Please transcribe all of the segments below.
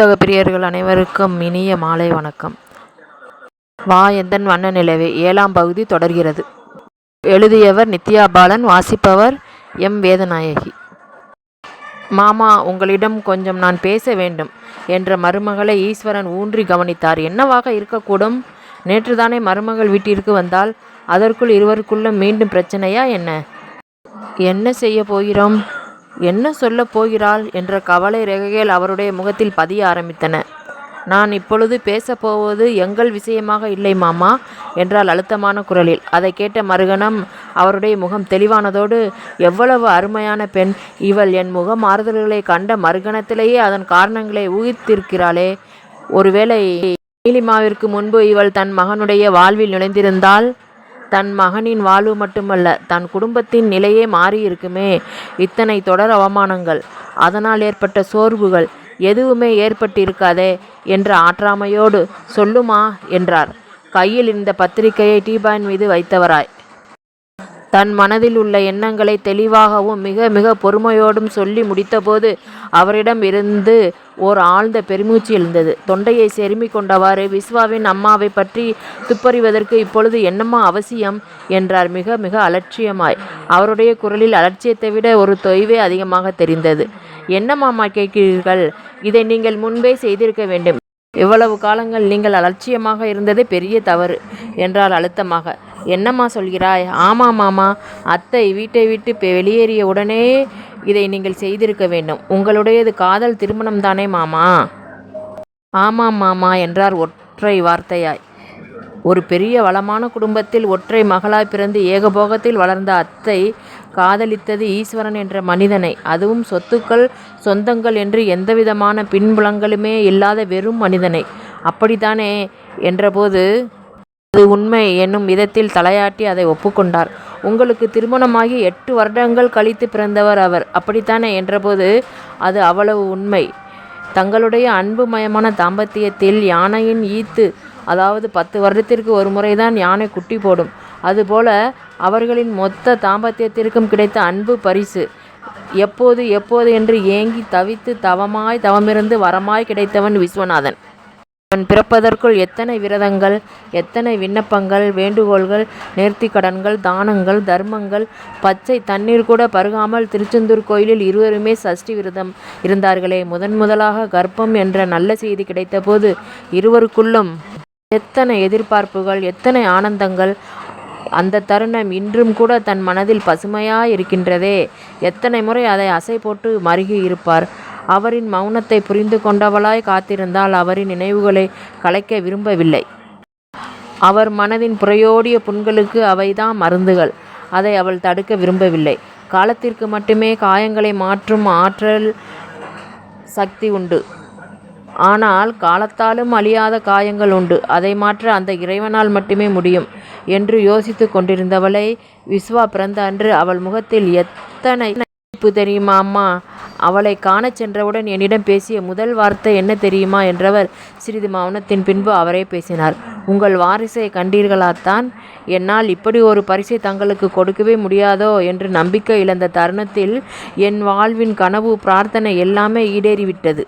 புத்தக பிரியர்கள் அனைவருக்கும் இனிய மாலை வணக்கம். வா எந்தன் வண்ண நிலவே? ஏழாம் பகுதி தொடர்கிறது. எழுதியவர் நித்யா பாலன் வாசிப்பவர் எம். வேதநாயகி. மாமா உங்களிடம் கொஞ்சம் நான் பேச வேண்டும் என்ற மருமகளை ஈஸ்வரன் ஊன்றி கவனித்தார். என்னவாக இருக்கக்கூடும்? நேற்றுதானே மருமகள் வீட்டிற்கு வந்தால் அதற்குள் இருவருக்குள்ள மீண்டும் பிரச்சனையா என்ன? என்ன செய்ய போகிறோம்? என்ன சொல்லப் போகிறாள் என்ற கவலை ரேகைகள் அவருடைய முகத்தில் பதிய ஆரம்பித்தன. நான் இப்பொழுது பேசப் போவது எங்கள் விஷயமாக இல்லை மாமா என்றால் அழுத்தமான குரலில். அதை கேட்ட மறுகணம் அவருடைய முகம் தெளிவானதோடு எவ்வளவு அருமையான பெண். இவள் என் முகம் ஆறுதல்களை கண்ட மறுகணத்திலேயே அதன் காரணங்களை ஊகித்திருக்கிறாளே. ஒருவேளை நீலிமாவிற்கு முன்பு இவள் தன் மகனுடைய வாழ்வில் நுழைந்திருந்தால் தன் மகனின் வாழ்வு மட்டுமல்ல தன் குடும்பத்தின் நிலையே மாறியிருக்குமே. இத்தனை தொடர் அவமானங்கள் அதனால் ஏற்பட்ட சோர்வுகள் எதுவுமே ஏற்பட்டிருக்காதே என்ற ஆற்றாமையோடு சொல்லுமா என்றார். கையில் இருந்த பத்திரிகையை டீபாயின் மீது வைத்தவராய். தன் மனதில் உள்ள எண்ணங்களை தெளிவாகவும் மிக மிக பொறுமையோடும் சொல்லி முடித்தபோது அவரிடம் இருந்து ஓர் ஆழ்ந்த பெருமூச்சு எழுந்தது. தொண்டையை செருமி கொண்டவாறு விஸ்வாவின் அம்மாவை பற்றி துப்பறிவதற்கு இப்பொழுது என்னம்மா அவசியம்? என்றார். மிக மிக அலட்சியமாய். அவருடைய குரலில் அலட்சியத்தை விட ஒரு தொய்வே அதிகமாக தெரிந்தது. என்ன கேட்கிறீர்கள்? இதை நீங்கள் முன்பே செய்திருக்க வேண்டும். இவ்வளவு காலங்கள் நீங்கள் அலட்சியமாக இருந்ததே பெரிய தவறு என்றால் அழுத்தமாக. என்னம்மா சொல்கிறாய்? ஆமாம் மாமா. அத்தை வீட்டை விட்டு வெளியேறிய உடனே இதை நீங்கள் செய்திருக்க வேண்டும். உங்களுடையது காதல் திருமணம் தானே மாமா? ஆமாம் மாமா என்றார் ஒற்றை வார்த்தையாய். ஒரு பெரிய வளமான குடும்பத்தில் ஒற்றை மகளாய் பிறந்து ஏகபோகத்தில் வளர்ந்த அத்தை காதலித்தது ஈஸ்வரன் என்ற மனிதனை. அதுவும் சொத்துக்கள் சொந்தங்கள் என்று எந்தவிதமான பின்புலங்களுமே இல்லாத வெறும் மனிதனை. அப்படித்தானே? என்றபோது அது உண்மை என்னும் விதத்தில் தலையாட்டி அதை ஒப்புக்கொண்டார். உங்களுக்கு திருமணமாகி எட்டு வருடங்கள் கழித்து பிறந்தவர் அவர். அப்படித்தானே? என்றபோது அது அவ்வளவு உண்மை. தங்களுடைய அன்புமயமான தாம்பத்தியத்தில் யானையின் ஈத்து அதாவது பத்து வருடத்திற்கு ஒரு முறைதான் யானை குட்டி போடும். அதுபோல அவர்களின் மொத்த தாம்பத்தியத்திற்கும் கிடைத்த அன்பு பரிசு. எப்போது எப்போது என்று ஏங்கி தவித்து தவமாய் தவமிருந்து வரமாய் கிடைத்தவன் விஸ்வநாதன். அவன் பிறப்பதற்குள் எத்தனை விரதங்கள் எத்தனை விண்ணப்பங்கள் வேண்டுகோள்கள் நேர்த்திக்கடன்கள் தானங்கள் தர்மங்கள் பச்சை தண்ணீர் கூட பருகாமல் திருச்செந்தூர் கோயிலில் இருவருமே சஷ்டி விரதம் இருந்தார்களே. முதன் முதலாக கர்ப்பம் என்ற நல்ல செய்தி கிடைத்தபோது இருவருக்குள்ளும் எத்தனை எதிர்பார்ப்புகள் எத்தனை ஆனந்தங்கள் அந்த தருணம் இன்றும் கூட தன் மனதில் பசுமையாய் இருக்கின்றதே. எத்தனை முறை அதை அசை போட்டு மருகி இருப்பார் அவரின் மௌனத்தை புரிந்து கொண்டவளாய் காத்திருந்தால் அவரின் நினைவுகளை கலைக்க விரும்பவில்லை. அவர் மனதின் புறையோடிய புண்களுக்கு அவைதான் மருந்துகள். அதை அவள் தடுக்க விரும்பவில்லை. காலத்திற்கு மட்டுமே காயங்களை மாற்றும் ஆற்றல் சக்தி உண்டு. ஆனால் காலத்தாலும் அழியாத காயங்கள் உண்டு. அதை மாற்ற அந்த இறைவனால் மட்டுமே முடியும் என்று யோசித்து கொண்டிருந்தவளை விஸ்வா பிறந்த அன்று அவள் முகத்தில் எத்தனை தெரியுமா அம்மா? அவளை காணச் சென்றவுடன் என்னிடம் பேசிய முதல் வார்த்தை என்ன தெரியுமா என்றவர் சிறிது மௌனத்தின் பின்பு அவரே பேசினார். உங்கள் வாரிசை கண்டீர்களாத்தான்? என்னால் இப்படி ஒரு பரிசை தங்களுக்கு கொடுக்கவே முடியாதோ? என்று நம்பிக்கை இழந்த தருணத்தில் என் வாழ்வின் கனவு பிரார்த்தனை எல்லாமே ஈடேறிவிட்டது.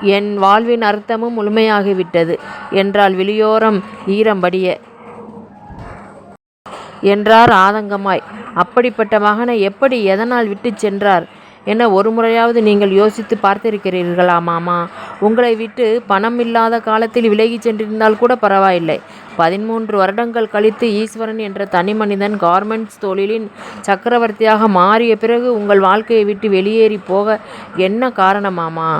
என் வாழ்வின் அர்த்தமும் முழுமையாகிவிட்டது. என்றால் வெளியோரம் ஈரம்படிய. என்றார் ஆதங்கமாய். அப்படிப்பட்ட மகனை எப்படி எதனால் விட்டுச் சென்றார்? என ஒரு முறையாவது நீங்கள் யோசித்து பார்த்திருக்கிறீர்களா மாமா? உங்களை விட்டு பணம் இல்லாத காலத்தில் விலகிச் சென்றிருந்தால் கூட பரவாயில்லை. பதிமூன்று வருடங்கள் கழித்து ஈஸ்வரன் என்ற தனி மனிதன் கார்மெண்ட்ஸ் தொழிலின் சக்கரவர்த்தியாக மாறிய பிறகு உங்கள் வாழ்க்கையை விட்டு வெளியேறி போக என்ன காரணமாமா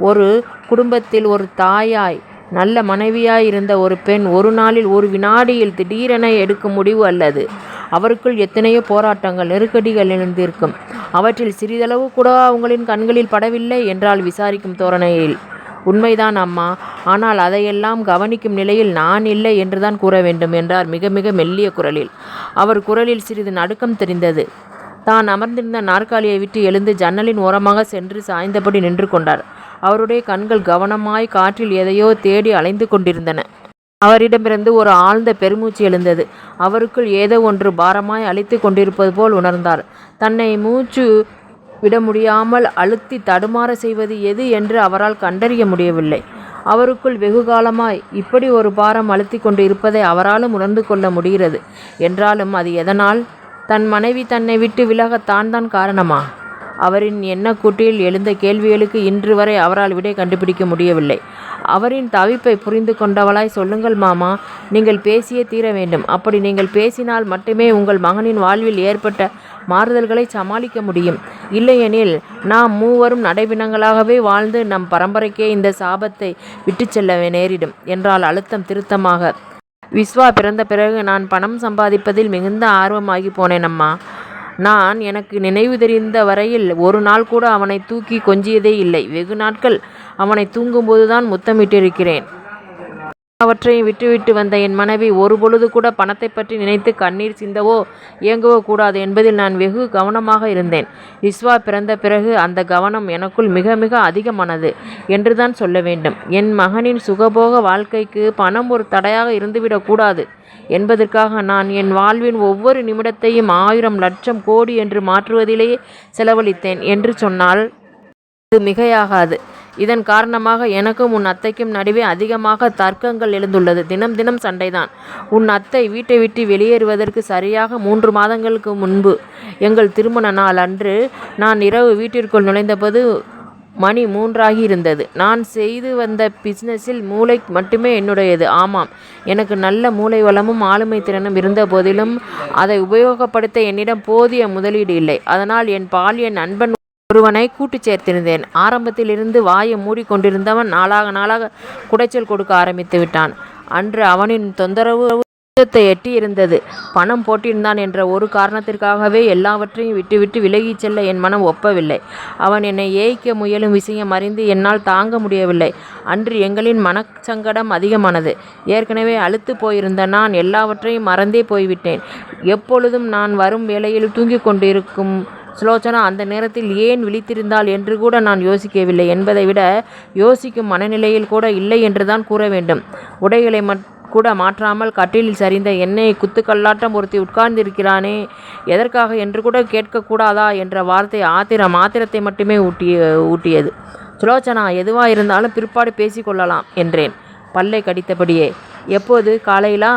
ஒரு குடும்பத்தில் ஒரு தாயாய் நல்ல மனைவியாய் இருந்த ஒரு பெண் ஒரு நாளில் ஒரு வினாடியில் திடீரென எடுக்கும் முடிவு அல்லது அவருக்குள் எத்தனையோ போராட்டங்கள் நெருக்கடிகள் எழுந்திருக்கும். அவற்றில் சிறிதளவு கூட அவங்களின் கண்களில் படவில்லை என்றால் விசாரிக்கும் தோரணையில். உண்மைதான் அம்மா. ஆனால் அதையெல்லாம் கவனிக்கும் நிலையில் நான் இல்லை என்றுதான் கூற வேண்டும் என்றார் மிக மிக மெல்லிய குரலில். அவர் குரலில் சிறிது நடுக்கம் தெரிந்தது. தான் அமர்ந்திருந்த நாற்காலியை விட்டு எழுந்து ஜன்னலின் ஓரமாக சென்று சாய்ந்தபடி நின்று கொண்டார். அவருடைய கண்கள் கவனமாய் காற்றில் எதையோ தேடி அலைந்து கொண்டிருந்தன. அவரிடமிருந்து ஒரு ஆழ்ந்த பெருமூச்சு எழுந்தது. அவருக்குள் ஏதோ ஒன்று பாரமாய் அழித்து கொண்டிருப்பது போல் உணர்ந்தார். தன்னை மூச்சு விட முடியாமல் அழுத்தி தடுமாற செய்வது எது என்று அவரால் கண்டறிய முடியவில்லை. அவருக்குள் வெகுகாலமாய் இப்படி ஒரு பாரம் அழுத்திக் கொண்டு இருப்பதை அவராலும் உணர்ந்து கொள்ள முடிகிறது. என்றாலும் அது எதனால்? தன் மனைவி தன்னை விட்டு விலக தான் தான் காரணமா? அவரின் எண்ணக்கூட்டில் எழுந்த கேள்விகளுக்கு இன்று வரை அவரால் விடை கண்டுபிடிக்க முடியவில்லை. அவரின் தவிப்பை புரிந்து கொண்டவளாய் சொல்லுங்கள் மாமா. நீங்கள் பேசியே தீர வேண்டும். அப்படி நீங்கள் பேசினால் மட்டுமே உங்கள் மகனின் வாழ்வில் ஏற்பட்ட மாறுதல்களை சமாளிக்க முடியும். இல்லையெனில் நாம் மூவரும் நடைபிணங்களாகவே வாழ்ந்து நம் பரம்பரைக்கே இந்த சாபத்தை விட்டு செல்ல நேரிடும் என்றால் அழுத்தம் திருத்தமாக. விஸ்வா பிறந்த பிறகு நான் பணம் சம்பாதிப்பதில் மிகுந்த ஆர்வமாகி போனேன் அம்மா. நான் எனக்கு நினைவு தெரிந்த வரையில் ஒரு நாள் கூட அவனை தூக்கி கொஞ்சியதே இல்லை. வெகு நாட்கள் அவனை தூங்கும்போதுதான் முத்தமிட்டிருக்கிறேன். அவற்றையும் விட்டுவிட்டு வந்த என் மனைவி ஒரு பொழுது கூட பணத்தை பற்றி நினைத்து கண்ணீர் சிந்தவோ இயங்கவோ கூடாது என்பதில் நான் வெகு கவனமாக இருந்தேன். விஸ்வா பிறந்த பிறகு அந்த கவனம் எனக்குள் மிக மிக அதிகமானது என்றுதான் சொல்ல வேண்டும். என் மகனின் சுகபோக வாழ்க்கைக்கு பணம் ஒரு தடையாக இருந்துவிடக்கூடாது என்பதற்காக நான் என் வாழ்வின் ஒவ்வொரு நிமிடத்தையும் ஆயிரம் லட்சம் கோடி என்று மாற்றுவதிலேயே செலவழித்தேன் என்று சொன்னால் அது மிகையாகாது. இதன் காரணமாக எனக்கும் உன் அத்தைக்கும் நடுவே அதிகமாக தர்க்கங்கள் எழுந்துள்ளது. தினம் தினம் சண்டைதான். உன் அத்தை வீட்டை விட்டு வெளியேறுவதற்கு சரியாக மூன்று மாதங்களுக்கு முன்பு எங்கள் திருமண நாள் அன்று நான் இரவு வீட்டிற்குள் நுழைந்தபோது மணி மூன்றாகி இருந்தது. நான் செய்து வந்த பிஸ்னஸில் மூளை மட்டுமே என்னுடையது. ஆமாம் எனக்கு நல்ல மூளை வளமும் ஆளுமை திறனும் இருந்த போதிலும் அதை உபயோகப்படுத்த என்னிடம் போதிய முதலீடு இல்லை. அதனால் என் பால் என் நண்பன் ஒருவனை கூட்டுச் சேர்த்திருந்தேன். ஆரம்பத்தில் இருந்து வாயை மூடிக்கொண்டிருந்தவன் நாளாக நாளாக குடைச்சல் கொடுக்க ஆரம்பித்து விட்டான். அன்று அவனின் தொந்தரவு யுத்தத்தை எட்டி இருந்தது பணம் போட்டிருந்தான் என்ற ஒரு காரணத்திற்காகவே எல்லாவற்றையும் விட்டுவிட்டு விலகிச் செல்ல என் மனம் ஒப்பவில்லை. அவன் என்னை ஏய்க்க முயலும் விஷயம் அறிந்து என்னால் தாங்க முடியவில்லை. அன்று எங்களின் மனச்சங்கடம் அதிகமானது. ஏற்கனவே அழுத்து போயிருந்த நான் எல்லாவற்றையும் மறந்தே போய்விட்டேன். எப்பொழுதும் நான் வரும் வேளையில் தூங்கிக் கொண்டிருக்கும் சுலோச்சனா அந்த நேரத்தில் ஏன் விழித்திருந்தாள் என்று கூட நான் யோசிக்கவில்லை என்பதை விட யோசிக்கும் மனநிலையில் கூட இல்லை என்றுதான் கூற வேண்டும். உடைகளை மட் கூட மாற்றாமல் கட்டிலில் சரிந்த என்னை குத்துக்கல்லாட்டம் ஒருத்தி உட்கார்ந்திருக்கிறானே எதற்காக என்று கூட கேட்கக்கூடாதா என்ற வார்த்தை ஆத்திரம் ஆத்திரத்தை மட்டுமே ஊட்டிய ஊட்டியது. சுலோச்சனா எதுவாக இருந்தாலும் பிற்பாடு பேசிக்கொள்ளலாம் என்றேன். பல்லை கடித்தபடியே எப்போது? காலையிலா?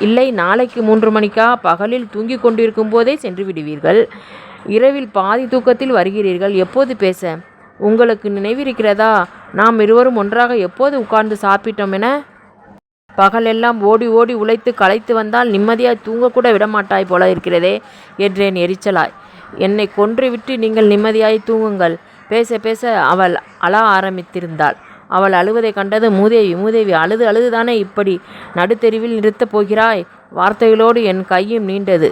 இல்லை நாளைக்கு மூன்று மணிக்கா? பகலில் தூங்கிக் கொண்டிருக்கும் போதே சென்று விடுவீர்கள். இரவில் பாதி தூக்கத்தில் வருகிறீர்கள். எப்போது பேச? உங்களுக்கு நினைவிருக்கிறதா? நாம் இருவரும் ஒன்றாக எப்போது உட்கார்ந்து சாப்பிட்டோம் என? பகலெல்லாம் ஓடி ஓடி உழைத்து களைத்து வந்தால் நிம்மதியாய் தூங்கக்கூட விடமாட்டாய் போல இருக்கிறதே என்றேன் எரிச்சலாய். என்னை கொன்றுவிட்டு நீங்கள் நிம்மதியாய் தூங்குங்கள். பேச பேச அவள் அழ ஆரம்பித்திருந்தாள். அவள் அழுவதை கண்டது மூதேவி மூதேவி அழுது அழுதுதானே இப்படி நடுத்தெருவில் நிறுத்தப் போகிறாய் வார்த்தைகளோடு என் கையும் நீண்டது.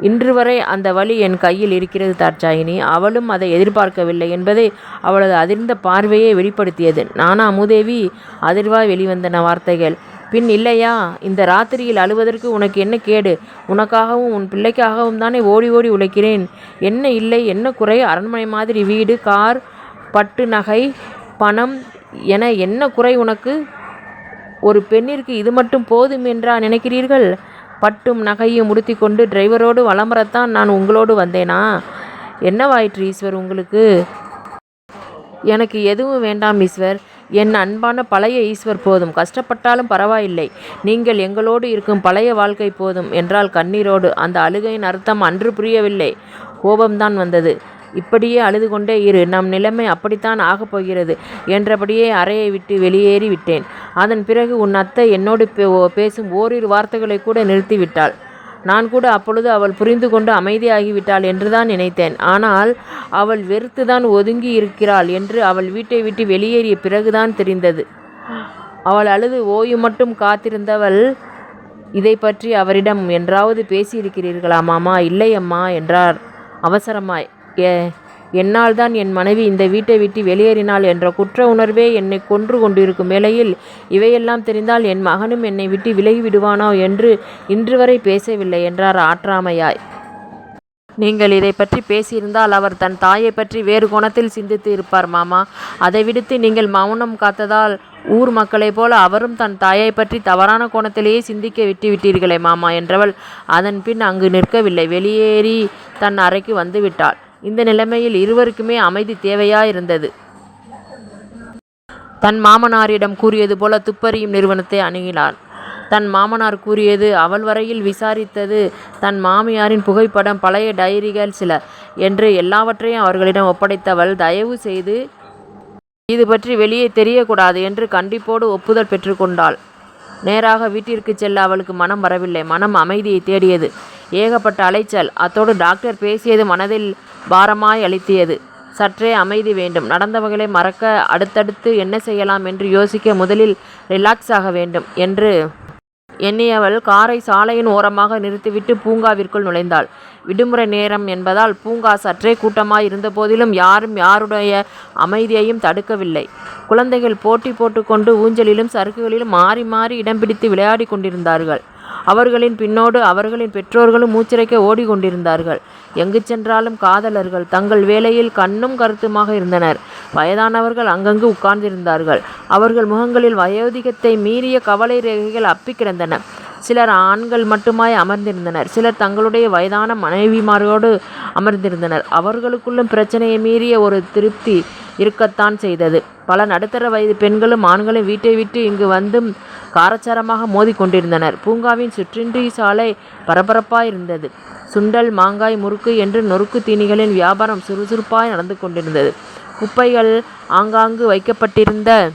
இன்று வரை அந்த வழி என் கையில் இருக்கிறது தாட்சாயினி. அவளும் அதை எதிர்பார்க்கவில்லை என்பதை அவளது அதிர்ந்த பார்வையை வெளிப்படுத்தியது. நானா மூதேவி? அதிர்வாய் வெளிவந்தன வார்த்தைகள். பின் இல்லையா? இந்த ராத்திரியில் அழுவதற்கு உனக்கு என்ன கேடு? உனக்காகவும் உன் பிள்ளைக்காகவும் தானே ஓடி ஓடி உழைக்கிறேன். என்ன இல்லை? என்ன குறை? அரண்மனை மாதிரி வீடு கார் பட்டு நகை பணம் என என்ன குறை உனக்கு? ஒரு பெண்ணிற்கு இது மட்டும் போதும் என்றா நினைக்கிறீர்கள்? பட்டும் நகையும் உடுத்திக்கொண்டு டிரைவரோடு வலம் வரத்தான் நான் உங்களோடு வந்தேனா? என்னவாயிற்று ஈஸ்வர் உங்களுக்கு? எனக்கு எதுவும் வேண்டாம் ஈஸ்வர். என் அன்பான பழைய ஈஸ்வர் போதும். கஷ்டப்பட்டாலும் பரவாயில்லை. நீங்கள் எங்களோடு இருக்கும் பழைய வாழ்க்கை போதும் என்றால் கண்ணீரோடு. அந்த அழுகையின் அர்த்தம் அன்று புரியவில்லை. கோபம்தான் வந்தது. இப்படியே அழுது கொண்டே இரு. நம் நிலைமை அப்படித்தான் ஆகப் போகிறது என்றபடியே அறையை விட்டு வெளியேறி விட்டேன். அதன் பிறகு உன் அத்தை என்னோடு பேசும் ஓரிரு வார்த்தைகளை கூட நிறுத்திவிட்டாள் நான் கூட அப்பொழுது அவள் புரிந்து கொண்டு அமைதியாகிவிட்டாள் என்றுதான் நினைத்தேன். ஆனால் அவள் வெறுத்துதான் ஒதுங்கி இருக்கிறாள் என்று அவள் வீட்டை விட்டு வெளியேறிய பிறகுதான் தெரிந்தது. அவள் அழுது ஓய்வு மட்டும் காத்திருந்தவள் இதை பற்றி அவரிடம் என்றாவது பேசியிருக்கிறீர்களா மாமா? இல்லை அம்மா என்றார். அவசரமாய். என்னால் தான் என் மனைவி இந்த வீட்டை விட்டு வெளியேறினாள் என்ற குற்ற உணர்வே என்னை கொன்று கொண்டிருக்கும் வேளையில் இவையெல்லாம் தெரிந்தால் என் மகனும் என்னை விட்டு விலகி விடுவானோ என்று இன்று வரை பேசவில்லை என்றார் ஆற்றாமையாய். நீங்கள் இதை பற்றி பேசியிருந்தால் அவர் தன் தாயை பற்றி வேறு கோணத்தில் சிந்தித்து இருப்பார் மாமா. அதை விடுத்து நீங்கள் மௌனம் காத்ததால் ஊர் மக்களைப் போல அவரும் தன் தாயை பற்றி தவறான கோணத்திலேயே சிந்திக்க விட்டு விட்டீர்களே மாமா என்றவள் அதன் பின் அங்கு நிற்கவில்லை. வெளியேறி தன் அறைக்கு வந்துவிட்டாள் இந்த நிலைமையில் இருவருக்குமே அமைதி தேவையாயிருந்தது. தன் மாமனாரிடம் கூறியது போல துப்பறியும் நிறுவனத்தை அணுகினாள். தன் மாமனார் கூறியது அவள் வரையில் விசாரித்தது தன் மாமியாரின் புகைப்படம் பழைய டைரிகள் சில என்று எல்லாவற்றையும் அவர்களிடம் ஒப்படைத்தவள் தயவு செய்து இது பற்றி வெளியே தெரியக்கூடாது என்று கண்டிப்போடு ஒப்புதல் பெற்றுக்கொண்டாள். நேராக வீட்டிற்கு செல்ல அவளுக்கு மனம் வரவில்லை. மனம் அமைதியை தேடியது. ஏகப்பட்ட அலைச்சல். அத்தோடு டாக்டர் பேசியது மனதில் பாரமாய் அளித்தியது சற்றே அமைதி வேண்டும். நடந்தவர்களை மறக்க அடுத்தடுத்து என்ன செய்யலாம் என்று யோசிக்க முதலில் ரிலாக்ஸ் ஆக வேண்டும் என்று எண்ணியவள் காரை சாலையின் ஓரமாக நிறுத்திவிட்டு பூங்காவிற்குள் நுழைந்தாள். விடுமுறை நேரம் என்பதால் பூங்கா சற்றே கூட்டமாய் இருந்தபோதிலும் யாரும் யாருடைய அமைதியையும் தடுக்கவில்லை. குழந்தைகள் போட்டி போட்டுக்கொண்டு ஊஞ்சலிலும் சறுக்குகளிலும் மாறி மாறி இடம் பிடித்து விளையாடிக் கொண்டிருந்தார்கள். அவர்களின் பின்னோடு அவர்களின் பெற்றோர்களும் மூச்சிறைக்க ஓடிக் கொண்டிருந்தார்கள். எங்கு சென்றாலும் காதலர்கள் தங்கள் வேலையில் கண்ணும் கருத்துமாக இருந்தனர். வயதானவர்கள் அங்கங்கு உட்கார்ந்திருந்தார்கள். அவர்கள் முகங்களில் வயோதிகத்தை மீறிய கவலை ரேகைகள் அப்பி கிடந்தன. சிலர் ஆண்கள் மட்டுமாய் அமர்ந்திருந்தனர். சிலர் தங்களுடைய வயதான மனைவிமாரோடு அமர்ந்திருந்தனர். அவர்களுக்குள்ளும் பிரச்சனையை மீறிய ஒரு திருப்தி இருக்கத்தான் செய்தது. பல நடுத்தர வயது பெண்களும் ஆண்களும் வீட்டை விட்டு இங்கு வந்தும் காரச்சாரமாக மோதிக் கொண்டிருந்தனர். பூங்காவின் சுற்றின்றி சாலை பரபரப்பாயிருந்தது. சுண்டல் மாங்காய் முறுக்கு என்று நொறுக்கு தீனிகளின் வியாபாரம் சுறுசுறுப்பாய் நடந்து கொண்டிருந்தது. குப்பைகள் ஆங்காங்கு வைக்கப்பட்டிருந்த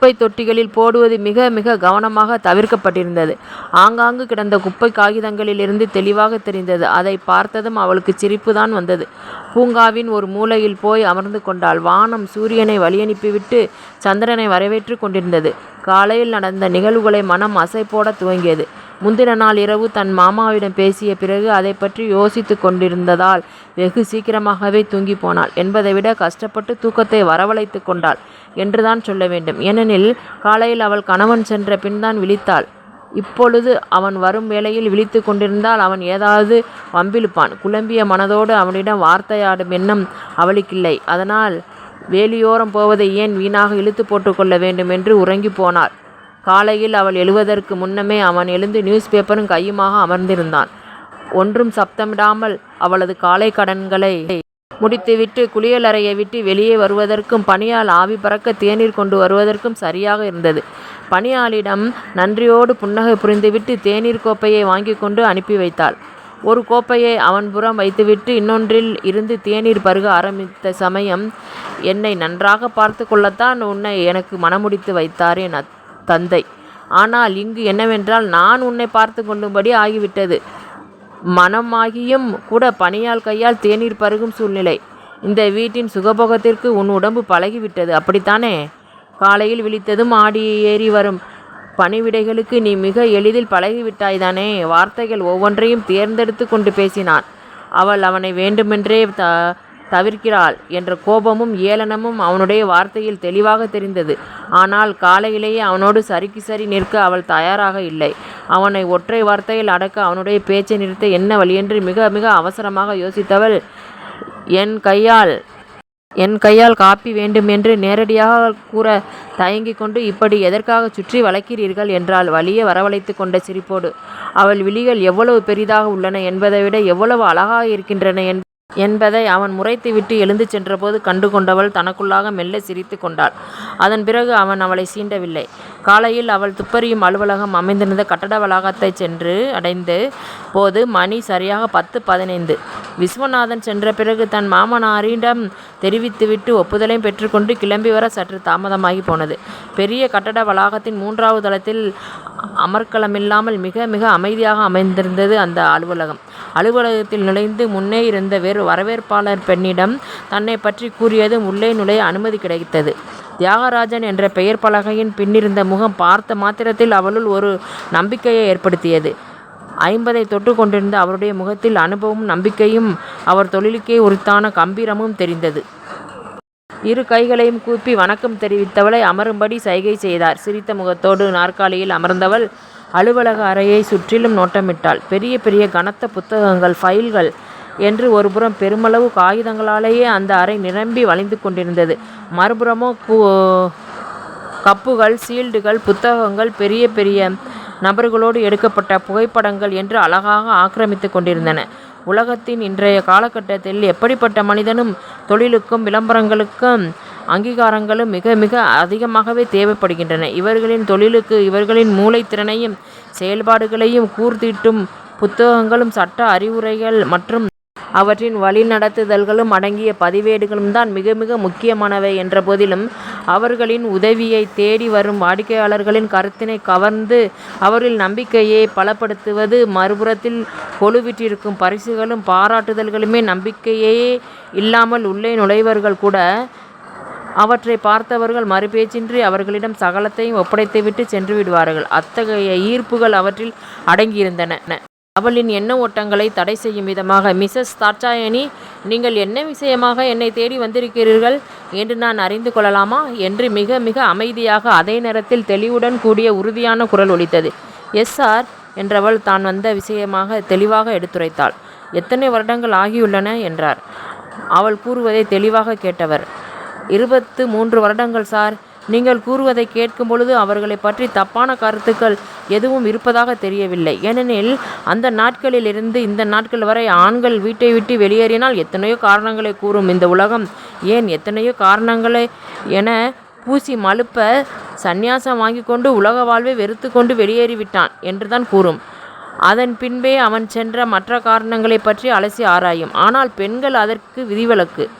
குப்பைத் தொட்டிகளில் போடுவது மிக மிக கவனமாக தவிர்க்கப்பட்டிருந்தது. ஆங்காங்கு கிடந்த குப்பை காகிதங்களிலிருந்து தெளிவாக தெரிந்தது. அதை பார்த்ததும் அவளுக்குச் சிரிப்புதான் வந்தது. பூங்காவின் ஒரு மூலையில் போய் அமர்ந்து கொண்டாள். வானம் சூரியனை வழியனுப்பிவிட்டு சந்திரனை வரவேற்றுக் கொண்டிருந்தது. காலையில் நடந்த நிகழ்வுகளை மனம் அசை போட துவங்கியது. முந்தின நாள் இரவு தன் மாமாவிடம் பேசிய பிறகு அதை பற்றி யோசித்துக் கொண்டிருந்ததால் வெகு சீக்கிரமாகவே தூங்கி போனாள் என்பதைவிட கஷ்டப்பட்டு தூக்கத்தை வரவழைத்துக் கொண்டாள் என்றுதான் சொல்ல வேண்டும். ஏனெனில் காலையில் அவள் கணவன் சென்ற பின்தான் விழித்தாள். இப்பொழுது அவன் வரும் வேளையில் விழித்து கொண்டிருந்தால் அவன் ஏதாவது வம்பிழுப்பான். குழம்பிய மனதோடு அவனிடம் வார்த்தையாடும் எண்ணம் அவளுக்கில்லை. அதனால் வேலியோரம் போவதை ஏன் வீணாக இழுத்து போட்டுக்கொள்ள வேண்டும் என்று உறங்கிப் போனாள். காலையில் அவள் எழுவதற்கு முன்னமே அவன் எழுந்து நியூஸ் பேப்பரும் கையுமாக அமர்ந்திருந்தான். ஒன்றும் சப்தமிடாமல் அவளது காலை கடன்களை முடித்துவிட்டு குளியலறையை விட்டு வெளியே வருவதற்கும் பணியால் ஆவி பறக்க தேநீர் கொண்டு வருவதற்கும் சரியாக இருந்தது. பணியாளிடம் நன்றியோடு புன்னகை புரிந்துவிட்டு தேநீர் கோப்பையை வாங்கி கொண்டு அனுப்பி வைத்தாள். ஒரு கோப்பையை அவன் புறம் வைத்துவிட்டு இன்னொன்றில் இருந்து தேநீர் பருக ஆரம்பித்த சமயம் என்னை நன்றாகப் பார்த்து கொள்ளத்தான் உன்னை எனக்கு மனமுடித்து வைத்தாரேன் என் தந்தை. ஆனால் இங்கு என்னவென்றால் நான் உன்னை பார்த்து கொள்ளும்படி ஆகிவிட்டது. மனமாகியும் கூட பணியால் கையால் தேநீர் பருகும் சூழ்நிலை. இந்த வீட்டின் சுகபோகத்திற்கு உன் உடம்பு பழகிவிட்டது. அப்படித்தானே? காலையில் விழித்ததும் ஆடி ஏறி வரும் பணிவிடைகளுக்கு நீ மிக எளிதில் பழகிவிட்டாய்தானே? வார்த்தைகள் ஒவ்வொன்றையும் தேர்ந்தெடுத்து கொண்டு பேசினான். அவள் அவனை வேண்டுமென்றே த தவிர்க்கிறாள் என்ற கோபமும் ஏளனமும் அவனுடைய வார்த்தையில் தெளிவாக தெரிந்தது. ஆனால் காலையிலேயே அவனோடு சரிக்கு சரி நிற்க அவள் தயாராக இல்லை. அவனை ஒற்றை வார்த்தையில் அடக்க அவனுடைய பேச்சை நிறுத்த என்ன வழியென்று மிக மிக அவசரமாக யோசித்தவள் என் கையால் என் கையால் காப்பி வேண்டும் என்று நேரடியாக கூற தயங்கிக் கொண்டு இப்படி எதற்காகச் சுற்றி வளைக்கிறீர்கள் என்றால் வழியே வரவழைத்துக் கொண்ட சிரிப்போடு. அவள் விழிகள் எவ்வளவு பெரிதாக உள்ளன என்பதை விட எவ்வளவு அழகாக இருக்கின்றன என் என்பதை அவன் முறைத்துவிட்டு எழுந்து சென்றபோது கண்டு கொண்டவள் தனக்குள்ளாக மெல்ல சிரித்துக் கொண்டாள். அதன் பிறகு அவன் அவளை சீண்டவில்லை. காலையில் அவள் துப்பறியும் அலுவலகம் அமைந்திருந்த கட்டட வளாகத்தை சென்று அடைந்த போது மணி சரியாக பத்து பதினைந்து. விசுவநாதன் சென்ற பிறகு தன் மாமனாரிடம் தெரிவித்துவிட்டு ஒப்புதலையும் பெற்றுக்கொண்டு கிளம்பி வர சற்று தாமதமாகி போனது. பெரிய கட்டட வளாகத்தின் மூன்றாவது தளத்தில் அமர்க்களமில்லாமல் மிக மிக அமைதியாக அமைந்திருந்தது அந்த அலுவலகம். அலுவலகத்தில் நுழைந்து முன்னே இருந்த ஒரு வரவேற்பாளர் பெண்ணிடம் தன்னை பற்றி கூறியதும் உள்ளே நுழைய அனுமதி கிடைத்தது. தியாகராஜன் என்ற பெயர் பலகையின் பின்னிருந்த முகம் பார்த்த மாத்திரத்தில் அவளுள் ஒரு நம்பிக்கையை ஏற்படுத்தியது. ஐம்பதை தொட்டு கொண்டிருந்த அவருடைய முகத்தில் அனுபவமும் நம்பிக்கையும் அவர் தொழிலுக்கே உரித்தான கம்பீரமும் தெரிந்தது. இரு கைகளையும் கூப்பி வணக்கம் தெரிவித்தவளை அமரும்படி சைகை செய்தார். சிரித்த முகத்தோடு நாற்காலியில் அமர்ந்தவள் அலுவலக அறையை சுற்றிலும் நோட்டமிட்டாள். பெரிய பெரிய கனத்த புத்தகங்கள் ஃபைல்கள் என்று ஒருபுறம் பெருமளவு காகிதங்களாலேயே அந்த அறை நிரம்பி வளைந்து கொண்டிருந்தது. மறுபுறமோ கப்புகள் சீல்டுகள் புத்தகங்கள் பெரிய பெரிய நபர்களோடு எடுக்கப்பட்ட புகைப்படங்கள் என்று அழகாக ஆக்கிரமித்து கொண்டிருந்தன. உலகத்தின் இன்றைய காலகட்டத்தில் எப்படிப்பட்ட மனிதனும் தொழிலுக்கும் விளம்பரங்களுக்கும் அங்கீகாரங்களும் மிக மிக அதிகமாகவே தேவைப்படுகின்றன. இவர்களின் தொழிலுக்கு இவர்களின் மூளைத்திறனையும் செயல்பாடுகளையும் கூர்தீட்டும் புத்தகங்களும் சட்ட அறிவுரைகள் மற்றும் அவற்றின் வழிநடத்துதல்களும் அடங்கிய பதிவேடுகளும் தான் மிக மிக முக்கியமானவை என்ற போதிலும் அவர்களின் உதவியைத் தேடி வரும் வாடிக்கையாளர்களின் கருத்தினை கவர்ந்து அவரில் நம்பிக்கையை பலப்படுத்துவது மறுபுறத்தில் கொழுவிட்டிருக்கும் பரிசுகளும் பாராட்டுதல்களுமே நம்பிக்கையே இல்லாமல் உள்ளே நுழைவர்கள் கூட அவற்றை பார்த்தவர்கள் மறுபேச்சின்றி அவர்களிடம் சகலத்தையும் ஒப்படைத்துவிட்டுச் சென்றுவிடுவார்கள். அத்தகைய ஈர்ப்புகள் அவற்றில் அடங்கியிருந்தன. அவளின் எண்ண ஓட்டங்களை தடை செய்யும் விதமாக மிசஸ் தாட்சாயணி நீங்கள் என்ன விஷயமாக என்னைத் தேடி வந்திருக்கிறீர்கள் என்று நான் அறிந்து கொள்ளலாமா? என்று மிக மிக அமைதியாக அதே நேரத்தில் தெளிவுடன் கூடிய உறுதியான குரல் ஒலித்தது. எஸ் சார் என்றவள் தான் வந்த விஷயமாக தெளிவாக எடுத்துரைத்தாள். எத்தனை வருடங்கள் ஆகியுள்ளன? என்றார் அவள் கூறுவதை தெளிவாக கேட்டவர். இருபத்து மூன்று வருடங்கள் சார். நீங்கள் கூறுவதைக் கேட்கும்பொழுது அவர்களைப் பற்றி தப்பான கருத்துக்கள் எதுவும் இருப்பதாக தெரியவில்லை. ஏனெனில் அந்த நாட்களிலிருந்து இந்த நாட்கள் வரை ஆண்கள் வீட்டை விட்டு வெளியேறினால் எத்தனையோ காரணங்களை கூறும் இந்த உலகம். ஏன் எத்தனையோ காரணங்களை என பூசி மழுப்ப சந்நியாசம் வாங்கிக்கொண்டு உலக வாழ்வை வெறுத்துக்கொண்டு வெளியேறிவிட்டான் என்றுதான் கூறும். அதன் பின்பே அவன் சென்ற மற்ற காரணங்களைப் பற்றி அலசி ஆராயும். ஆனால் பெண்கள் அதற்கு விதிவிலக்கு.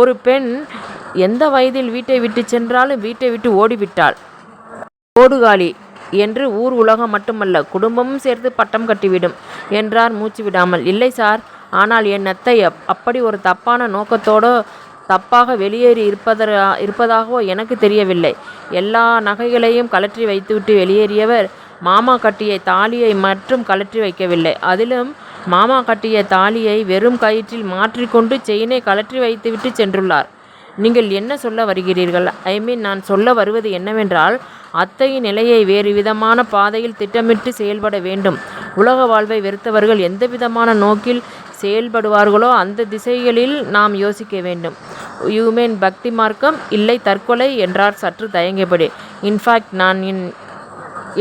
ஒரு பெண் எந்த வயதில் வீட்டை விட்டு சென்றாலும் வீட்டை விட்டு ஓடிவிட்டாள். ஓடுகாலி என்று ஊர் உலகம் மட்டுமல்ல குடும்பமும் சேர்த்து பட்டம் கட்டிவிடும் என்றார் மூச்சு விடாமல். இல்லை சார். ஆனால் என் அத்தை அப்படி ஒரு தப்பான நோக்கத்தோடோ தப்பாக வெளியேறி இருப்பதாகவோ எனக்கு தெரியவில்லை. எல்லா நகைகளையும் கழற்றி வைத்துவிட்டு வெளியேறியவர் மாமா கட்டிய தாலியை மட்டும் கழற்றி வைக்கவில்லை. அதிலும் மாமா கட்டிய தாலியை வெறும் கயிற்றில் மாற்றிக்கொண்டு செயினை கழற்றி வைத்துவிட்டு சென்றுள்ளார். நீங்கள் என்ன சொல்ல வருகிறீர்கள்? ஐ மீன் நான் சொல்ல வருவது என்னவென்றால் அத்தையின் நிலையை வேறு விதமான பாதையில் திட்டமிட்டு செயல்பட வேண்டும். உலக வாழ்வை வெறுத்தவர்கள் எந்த விதமான நோக்கில் செயல்படுவார்களோ அந்த திசைகளில் நாம் யோசிக்க வேண்டும். யூமேன் பக்தி மார்க்கம்? இல்லை தற்கொலை என்றார் சற்று தயங்கியபடி. இன்பாக்ட் நான்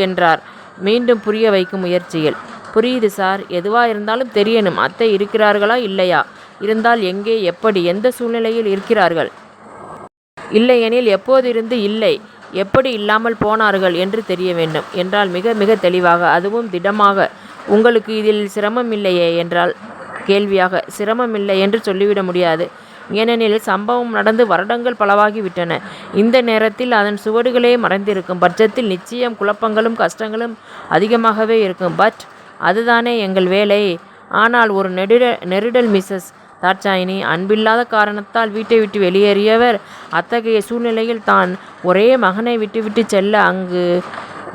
என்றார் மீண்டும் புரிய வைக்கும் முயற்சியில். புரியுது சார். எதுவாக இருந்தாலும் தெரியணும். அத்தை இருக்கிறார்களா இல்லையா? இருந்தால் எங்கே எப்படி எந்த சூழ்நிலையில் இருக்கிறார்கள்? இல்லையெனில் எப்போதிருந்து இல்லை எப்படி இல்லாமல் போனார்கள் என்று தெரிய வேண்டும் என்றால் மிக மிக தெளிவாக அதுவும் திடமாக. உங்களுக்கு இதில் சிரமமில்லையே என்றால் கேள்வியாக. சிரமமில்லை என்று சொல்லிவிட முடியாது. ஏனெனில் சம்பவம் நடந்து வருடங்கள் பலவாகிவிட்டன. இந்த நேரத்தில் அதன் சுவடுகளே மறைந்திருக்கும் பட்சத்தில் நிச்சயம் குழப்பங்களும் கஷ்டங்களும் அதிகமாகவே இருக்கும். பட் அதுதானே எங்கள் வேலை. ஆனால் ஒரு நெருடல் மிஸ்ஸஸ் தாட்சாயினி அன்பில்லாத காரணத்தால் வீட்டை விட்டு வெளியேறியவர் அத்தகைய சூழ்நிலையில் தான் ஒரே மகனை விட்டுவிட்டு செல்ல அங்கு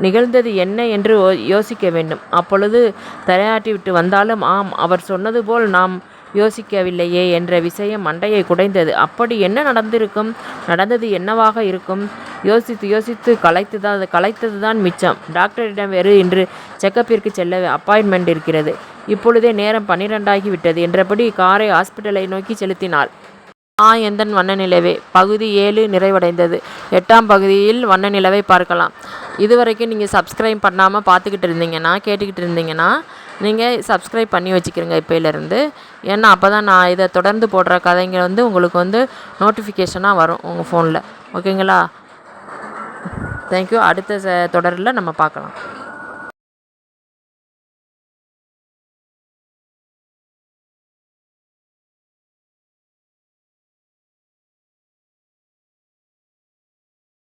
நிகழ்ந்தது என்ன என்று யோசிக்க வேண்டும். அப்பொழுது தலையாட்டிவிட்டு வந்தாலும் ஆம் அவர் சொன்னது போல் நாம் யோசிக்கவில்லையே என்ற விஷயம் மண்டையை குடைந்தது. அப்படி என்ன நடந்திருக்கும்? நடந்தது என்னவாக இருக்கும்? யோசித்து யோசித்து யோசித்துக் கலைத்ததுதான் மிச்சம். டாக்டரிடம் வேறு இன்று செக்கப்பிற்கு செல்ல அப்பாயின்மெண்ட் இருக்கிறது. இப்பொழுதே நேரம் பன்னிரெண்டாகி விட்டது என்றபடி காரை ஹாஸ்பிட்டலை நோக்கி செலுத்தினாள். ஆ எந்தன் வண்ண நிலவே. பகுதி ஏழு நிறைவடைந்தது. எட்டாம் பகுதியில் வண்ண நிலவை பார்க்கலாம். இதுவரைக்கும் நீங்கள் சப்ஸ்கிரைப் பண்ணாமல் பார்த்துக்கிட்டு இருந்தீங்கன்னா கேட்டுக்கிட்டு இருந்தீங்கன்னா நீங்கள் சப்ஸ்கிரைப் பண்ணி வச்சுக்கிருங்க இப்பையிலேருந்து. ஏன்னா அப்பதான் நான் இதை தொடர்ந்து போடுற கதைங்க வந்து உங்களுக்கு வந்து நோட்டிஃபிகேஷனாக வரும் உங்கள் ஃபோனில். ஓகேங்களா? தேங்க்யூ. அடுத்த தொடரில் நம்ம பார்க்கலாம்.